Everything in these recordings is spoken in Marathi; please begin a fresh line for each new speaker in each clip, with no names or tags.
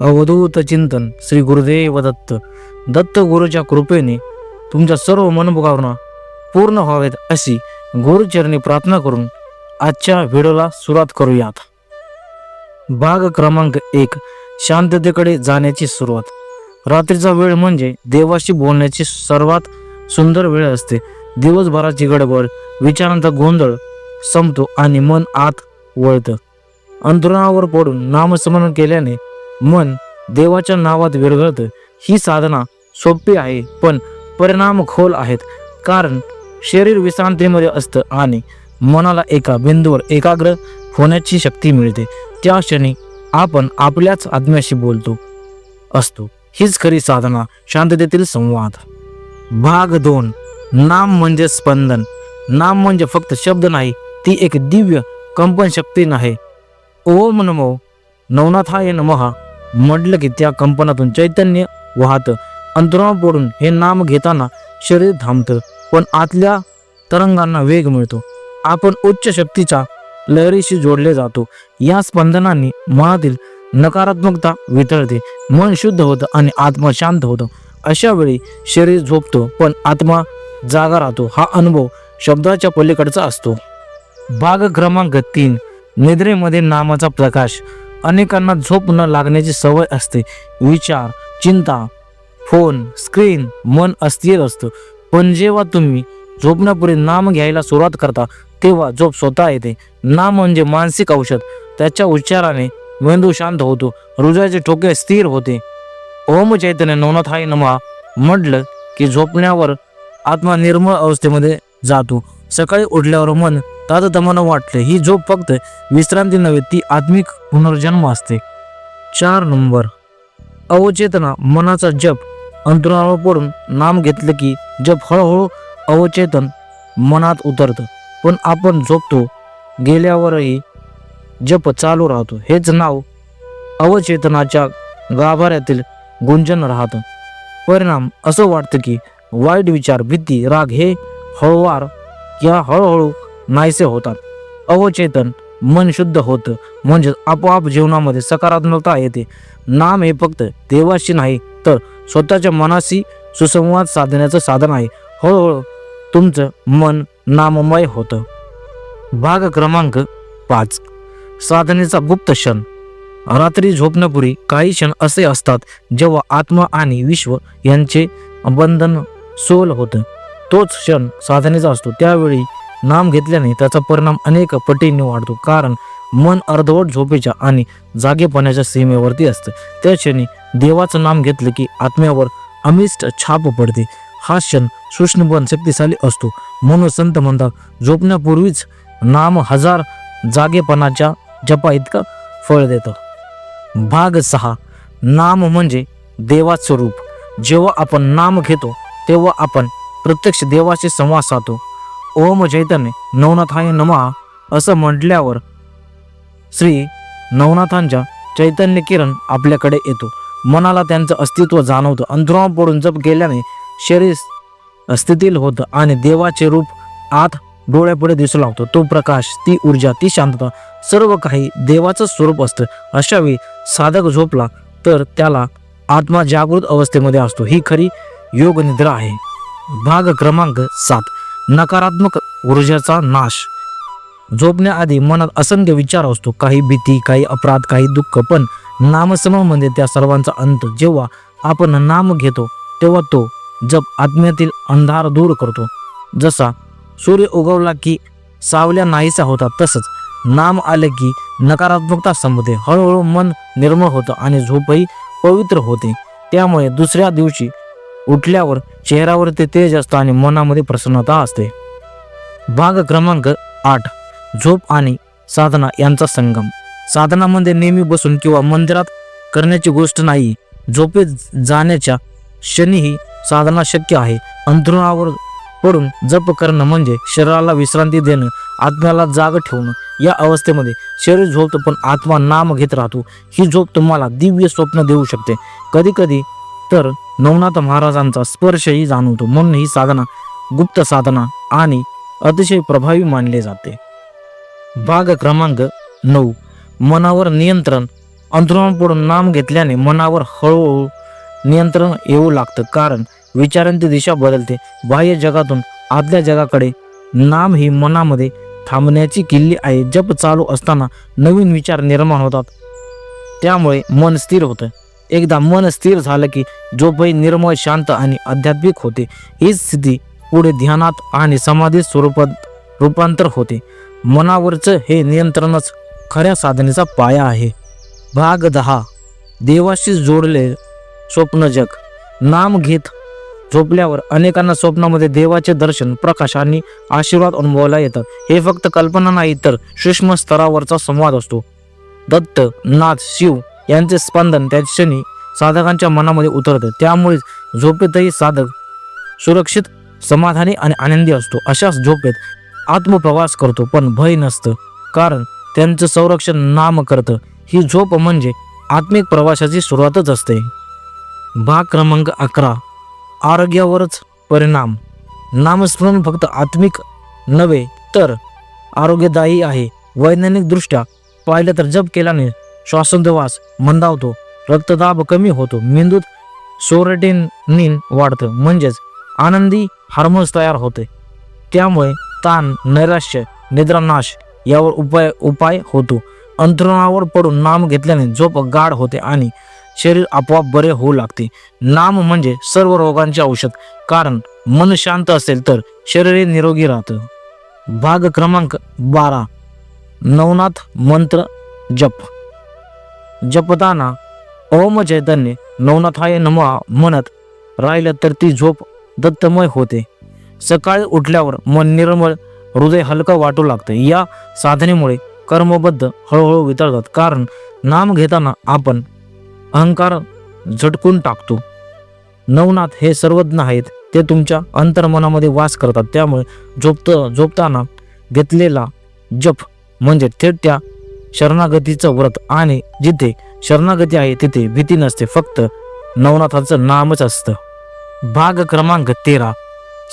अवधूत चिंतन श्री गुरुदेव दत्त. दत्त गुरुच्या कृपेने तुमच्या सर्व मनभावना पूर्ण व्हावेत अशी गुरुचरणी प्रार्थना करून आजच्या व्हिडिओला सुरुवात करूयात. भाग क्रमांक एक शांततेकडे जाण्याची सुरुवात. रात्रीचा वेळ म्हणजे देवाशी बोलण्याची सर्वात सुंदर वेळ असते. दिवसभराची गडबड विचारांचा गोंधळ संपतो आणि मन आत वळतं. अंतरुणावर पडून नामस्मरण केल्याने मन देवाच्या नावात विरघळतं. ही साधना सोपी आहे पण परिणाम खोल आहेत. कारण शरीर विश्रांतीमध्ये असतं आणि मनाला एका बिंदूवर एकाग्र होण्याची शक्ती मिळते. त्या क्षणी आपण आपल्याच आत्म्याशी बोलतो असतो. हीच खरी साधना शांततेतील संवाद. भाग दोन. नाम म्हणजे स्पंदन. नाम म्हणजे फक्त शब्द नाही ती एक दिव्य कंपन शक्ती नाही. ओम नमो नवनाथाय नमहा म्हटलं की त्या कंपनातून चैतन्य वाहतं. अंतरावर पडून हे नाम घेताना शरीर थांबतं पण आतल्या तरंगांना वेग मिळतो. आपण उच्च शक्तीच्या लहरीशी जोडले जातो. या स्पंदनांनी मनातील नकारात्मकता वितळते. मन शुद्ध होतं आणि आत्मा शांत होतं. अशा वेळी शरीर झोपतो पण आत्मा जागा राहतो. हा अनुभव शब्दाच्या पलीकडचा असतो. भाग क्रमांक तीन. निद्रेमध्ये नामाचा प्रकाश. अनेकांना झोप न लागण्याची सवय असते. विचार चिंता फोन स्क्रीन मन अस्थिर असतं. पण जेव्हा तुम्ही झोपण्यापूर्वी नाम घ्यायला सुरुवात करता तेव्हा झोप स्वतः येते. नाम म्हणजे मानसिक औषध. त्याच्या उच्चाराने मेंदू शांत होतो. हृदयाचे ठोके स्थिर होते. ओम चैतन्य नवनाथाय नमा म्हटलं की झोपण्यावर आत्मा निर्मळ अवस्थेमध्ये जातो. सकाळी उठल्यावर मन ताजतमानं वाटलं. ही झोप फक्त विश्रांती नव्हे ती आत्मिक पुनर्जन्म असते. चार नंबर. अवचेतना मनाचा जप. अंतरावर पडून नाम घेतलं की जप हळूहळू अवचेतन मनात उतरतं. पण आपण झोपतो गेल्यावरही जप चालू राहतो. हेच नाव अवचेतनाच्या गाभाऱ्यातील गुंजन राहतं. परिणाम असं वाटतं की वाईट विचार भीती राग हे हळूवार किंवा हळूहळू नाहीसे होतात. अवचेतन मन शुद्ध होतं. म्हणजे आपोआप जीवनामध्ये सकारात्मकता येते. नाम हे फक्त देवाशी नाही तर स्वतःच्या मनाशी सुसंवाद साधण्याचं साधन आहे. हळूहळू तुमचं मन नाममय होतं. भाग क्रमांक पाच. साधनेचा गुप्त क्षण. रात्री झोपण्यापूर्वी काही क्षण असे असतात जेव्हा आत्मा आणि विश्व यांचे बंधन सोल होतं. तोच क्षण साधनेचा असतो. त्यावेळी नाम घेतल्याने त्याचा परिणाम अनेक पटींनी वाढतो. कारण मन अर्धवट झोपेच्या आणि जागेपणाच्या सीमेवरती असतं. त्या क्षणी देवाचं नाम घेतलं की आत्म्यावर अमिष्ट छाप पडते. हा क्षण सूक्ष्म शक्तिशाली असतो. म्हणून संत म्हणतात झोपण्यापूर्वीच नाम हजार जागेपणाच्या जपा इतकं फळ देतं. भाग सहा. नाम म्हणजे देवाचं रूप जेव्हा आपण नाम घेतो तेव्हा आपण प्रत्यक्ष देवाशी संवाद साधतो. ओम चैतन्य नवनाथाय नमः असं म्हटल्यावर श्री नवनाथांच्या चैतन्य किरण आपल्याकडे येतो. मनाला त्यांचं अस्तित्व जाणवतं. अंतरावर पडून जप केल्याने शरीर स्थितील होतं आणि देवाचे रूप आत डोळ्यापुढे दिसू लागतो. तो प्रकाश ती ऊर्जा ती शांतता सर्व काही देवाचं स्वरूप असतं. अशावेळी साधक झोपला तर त्याला आत्मा जागृत अवस्थेमध्ये असतो. ही खरी योग निद्रा आहे. भाग क्रमांक सात. नकारात्मक ऊर्जेचा नाश. झोपण्याआधी मनात असंख्य विचार असतो. काही भीती काही अपराध काही दुःख पण नामसममध्ये त्या सर्वांचा अंत. जेव्हा आपण नाम घेतो तेव्हा तो जप आत्म्यातील अंधार दूर करतो. जसा सूर्य उगवला की सावल्या नाहीसा होतात तसंच नाम आले की नकारात्मकता संपते. हळूहळू मन निर्मळ होतं आणि झोपही पवित्र होते. त्यामुळे दुसऱ्या दिवशी उठल्यावर चेहऱ्यावर ते तेज असतं आणि मनामध्ये प्रसन्नता असते. भाग क्रमांक आठ झोप आणि साधना यांचा संगम. साधनामध्ये नेहमी बसून किंवा मंदिरात करण्याची गोष्ट नाही झोपेत जाण्याच्या क्षणीही साधना शक्य आहे. अंतरुणावर पडून जप करणं म्हणजे शरीराला विश्रांती देणं आत्म्याला जाग ठेवणं. या अवस्थेमध्ये शरीर झोपतं पण आत्मा नाम घेत राहतो. ही झोप तुम्हाला दिव्य स्वप्न देऊ शकते. कधी कधी तर नवनाथ महाराजांचा स्पर्शही जाणवतो. म्हणून ही साधना गुप्त साधना आणि अतिशय प्रभावी मानले जाते. भाग क्रमांक नऊ. मनावर नियंत्रण. अंतरुणापुढून नाम घेतल्याने मनावर हळूहळू नियंत्रण येऊ लागतं. कारण विचारांची दिशा बदलते. बाह्य जगातून आदल्या जगाकडे नाम ही मनामध्ये थांबण्याची किल्ली आहे. जप चालू असताना नवीन विचार निर्माण होतात. त्यामुळे मन स्थिर होतं. एकदा मन स्थिर झालं की झोपही निर्मळ शांत आणि आध्यात्मिक होते. हीच स्थिती पुढे ध्यानात आणि समाधी स्वरूपात रूपांतर होते. मनावरचं हे नियंत्रणच खऱ्या साधनेचा पाया आहे. भाग दहा. देवाशी जोडले स्वप्न जग. नाम घेत झोपल्यावर अनेकांना स्वप्नामध्ये देवाचे दर्शन प्रकाश आणि आशीर्वाद अनुभवायला येतात. हे फक्त कल्पना नाही तर सूक्ष्म स्तरावरचा संवाद असतो. दत्त नाथ शिव यांचे स्पंदन त्या क्षणी साधकांच्या मनामध्ये उतरते. त्यामुळे झोपेतही साधक सुरक्षित समाधानी आणि आनंदी असतो. अशाच झोपेत आत्मप्रवास करतो पण भय नसतं. कारण त्यांचं संरक्षण नाम करतं. ही झोप म्हणजे आत्मिक प्रवासाची सुरुवातच असते. भाग क्रमांक अकरा. आरोग्यावरच परिणाम. नामस्मरण फक्त आत्मिक नव्हे तर आरोग्यदायी आहे. वैज्ञानिकदृष्ट्या पाहिलं तर जप केल्याने श्वासोद्वास मंदावतो. रक्तदाब कमी होतो. मेंदूत सोरेटिनिन वाढतं. म्हणजेच आनंदी हार्मोन्स तयार होते. त्यामुळे ताण नैराश्य निद्रानाश यावर उपाय उपाय होतो. अंथरुणावर पडून नाम घेतल्याने झोप गाढ होते आणि शरीर आपोआप बरे होऊ लागते. नाम म्हणजे सर्व रोगांचे औषध. कारण मन शांत असेल तर शरीर निरोगी राहतं. भाग क्रमांक बारा. नवनाथ मंत्र जप. जपताना ओम चैतन्य नवनाथाय नमा म्हणत राहिलं तर ती झोप दत्तमय होते. सकाळी उठल्यावर मन निर्मळ हृदय हलकं वाटू लागतं. या साधनेमुळे कर्मबद्ध हळूहळू वितळतात. कारण नाम घेताना आपण अहंकार झटकून टाकतो. नवनाथ हे सर्वज्ञ आहेत. ते तुमच्या अंतर्मनामध्ये वास करतात. त्यामुळे झोपत झोपताना घेतलेला जप म्हणजे थेट त्या शरणागतीचं व्रत आणि जिथे शरणागती आहे तिथे भीती नसते फक्त नवनाथाचं नामच असतं. भाग क्रमांक तेरा.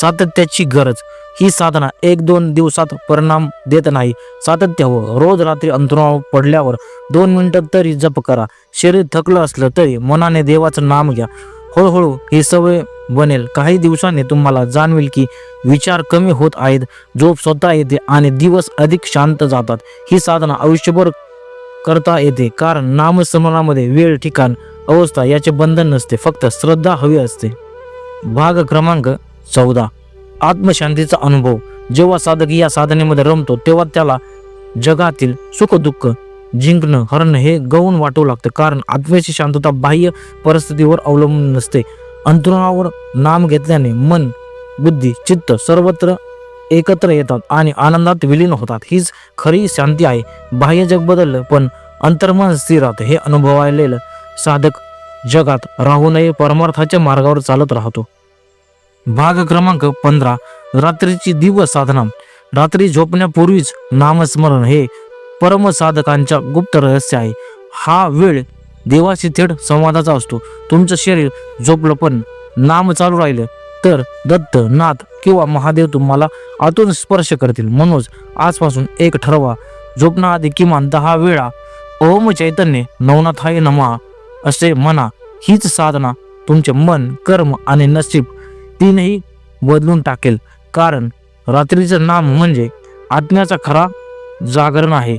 सातत्याची गरज. ही साधना एक दोन दिवसात परिणाम देत नाही. सातत्य हो. रोज रात्री अंतरावर पडल्यावर दोन मिनिटं तरी जप करा. शरीर थकलं असलं तरी मनाने देवाचं नाम घ्या. हळूहळू ही सवय बनेल. काही दिवसांनी तुम्हाला जाणवेल की विचार कमी होत आहेत झोप स्वतः येते आणि दिवस अधिक शांत जातात. ही साधना आयुष्यभर करता येते कारण नामस्मरणामध्ये वेळ ठिकाण अवस्था याचे बंधन नसते फक्त श्रद्धा हवी असते. भाग क्रमांक चौदा. आत्मशांतीचा अनुभव. जेव्हा साधक या साधनेमध्ये रमतो तेव्हा त्याला जगातील सुख दुःख जिंकणं हरणं हे गौण वाटू लागतं. कारण आत्म्याची शांतता बाह्य परिस्थितीवर अवलंबून नसते. अंतरुणावर नाम घेतल्याने मन बुद्धी चित्त सर्वत्र एकत्र येतात आणि आनंदात विलीन होतात. हीच खरी शांती आहे. बाह्य जग बदललं पण अंतर्मन स्थिर राहतं. हे अनुभवायलेलं साधक जगात राहू नये परमार्थाच्या मार्गावर चालत राहतो. भाग क्रमांक पंधरा रात्रीची दिवस साधना. रात्री झोपण्यापूर्वीच नामस्मरण. हे परमसाधकांच्या गुप्त रहस्य आहे. हा वेळ देवाशी थेट संवादाचा असतो. तुमचं शरीर झोपलं पण नाम चालू राहिलं तर दत्त नाथ किंवा महादेव तुम्हाला आतून स्पर्श करतील. म्हणूनच आजपासून एक ठरवा. झोपण्याआधी किमान दहा वेळा ओम चैतन्य नवनाथाय नमा असे म्हणा. हीच साधना तुमचे मन कर्म आणि नसीब तीनही बदलून टाकेल. कारण रात्रीचं नाम म्हणजे आत्म्याचा खरा जागरण आहे.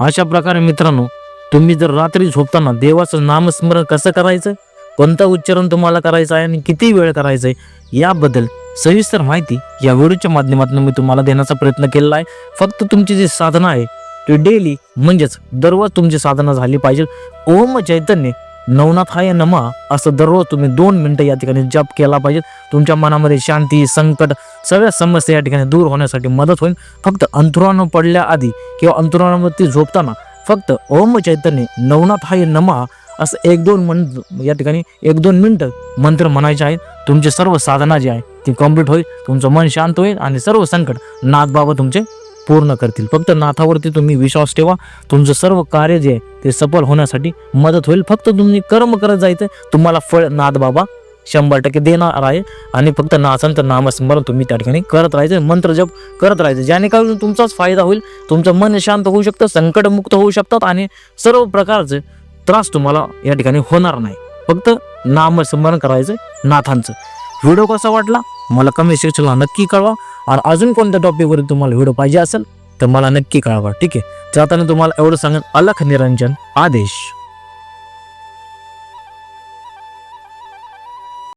अशा प्रकारे मित्रांनो तुम्ही जर रात्री झोपताना देवाचं नामस्मरण कसं करायचं? कोणतं उच्चारण तुम्हाला करायचं आहे आणि किती वेळ करायचं आहे? याबद्दल सविस्तर माहिती या व्हिडिओच्या माध्यमातून मी तुम्हाला देण्याचा प्रयत्न केलेला आहे. फक्त तुमची जी साधना आहे ती डेली म्हणजेच दररोज तुमची साधना झाली पाहिजे. ओम चैतन्य नवनाथाय नमा असं दररोज तुम्ही दोन मिनटं या ठिकाणी जप केला पाहिजे. तुमच्या मनामध्ये शांती संकट सगळ्या समस्या या ठिकाणी दूर होण्यासाठी मदत होईल. फक्त अंथरुणानं पडल्याआधी किंवा अंतुराणावरती झोपताना फक्त ओम चैतन्य नवनाथाय नमा असं एक दोन मन या ठिकाणी एक दोन मिनटं मंत्र म्हणायचे आहेत. तुमची सर्व साधना जी आहे ती कंप्लीट होईल. तुमचं मन शांत होईल आणि सर्व संकट नाथ बाबा तुमचे पूर्ण करतील. फक्त नाथावरती तुम्ही विश्वास ठेवा. तुमचं सर्व कार्य जे आहे ते सफल होण्यासाठी मदत होईल. फक्त तुम्ही कर्म करत जायचं तुम्हाला फळ नाथ बाबा शंभर टक्के देणार आहे. आणि फक्त नाचांचं नामस्मरण तुम्ही त्या ठिकाणी करत राहायचं. मंत्र जप करत राहायचं. जेणेकरून तुमचाच फायदा होईल तुमचं मन शांत होऊ शकतं संकटमुक्त होऊ शकतात आणि सर्व प्रकारचे त्रास तुम्हाला या ठिकाणी होणार नाही. फक्त नामस्मरण करायचं नाथांचं. व्हिडिओ कसा वाटला? मला कमेंट सेक्शनला नक्की कळवा. आणि अजून कोणत्या टॉपिकवर तुम्हाला व्हिडिओ पाहिजे असेल तर मला नक्की कळवा. ठीक आहे? तर आता तुम्हाला एवढं सांगेन. अलख निरंजन आदेश.